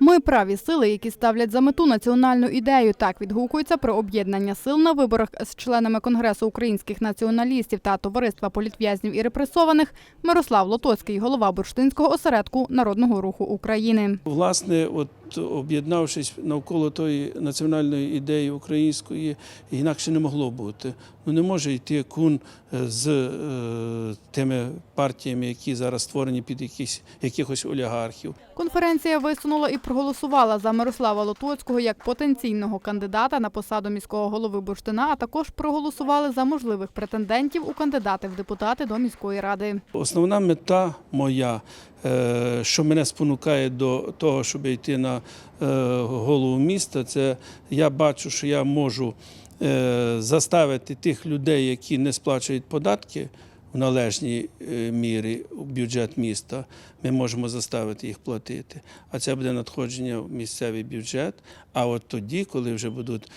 Ми праві сили, які ставлять за мету національну ідею. Так відгукується про об'єднання сил на виборах з членами Конгресу українських націоналістів та товариства політв'язнів і репресованих Мирослав Лотоцький, голова бурштинського осередку Народного руху України. Власне, от об'єднавшись навколо тої національної ідеї української, інакше не могло бути. Ну не може йти кун е, з е, тими партіями, які зараз створені під якісь якихось олігархів. Конференція висунула і проголосувала за Мирослава Лотоцького як потенційного кандидата на посаду міського голови Бурштина, а також проголосували за можливих претендентів у кандидати в депутати до міської ради. Основна мета моя, е, що мене спонукає до того, щоб йти на е, голову міста, це я бачу, що я можу е, заставити тих людей, які не сплачують податки в належній е, мірі бюджет міста. Ми можемо заставити їх платити. А це буде надходження в місцевий бюджет. А от тоді, коли вже будуть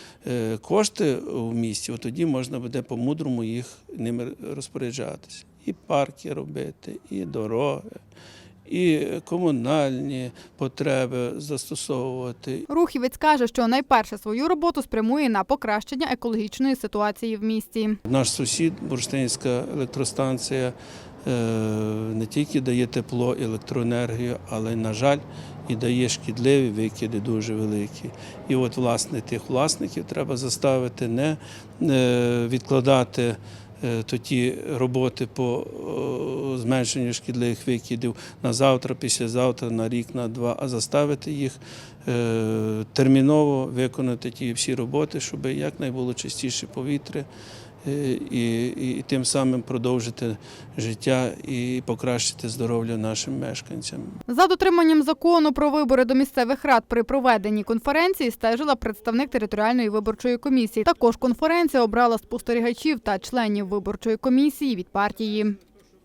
кошти в місті, от тоді можна буде по-мудрому їх ними розпоряджатися. І парки робити, і дороги, і комунальні потреби застосовувати. Рухівець каже, що найперше свою роботу спрямує на покращення екологічної ситуації в місті. Наш сусід, Бурштинська електростанція, е, не тільки дає тепло електроенергію, але, на жаль, і дає шкідливі викиди дуже великі. І от, власне, тих власників треба заставити не е, відкладати. Е, то ті роботи по зменшенню шкідливих викидів на завтра, післязавтра, на рік, на два, а заставити їх е, терміново виконати ті всі роботи, щоб якнайбуло чистіше повітря і, і, і тим самим продовжити життя і покращити здоров'я нашим мешканцям. За дотриманням закону про вибори до місцевих рад при проведенні конференції стежила представник територіальної виборчої комісії. Також конференція обрала спостерігачів та членів виборчої комісії від партії.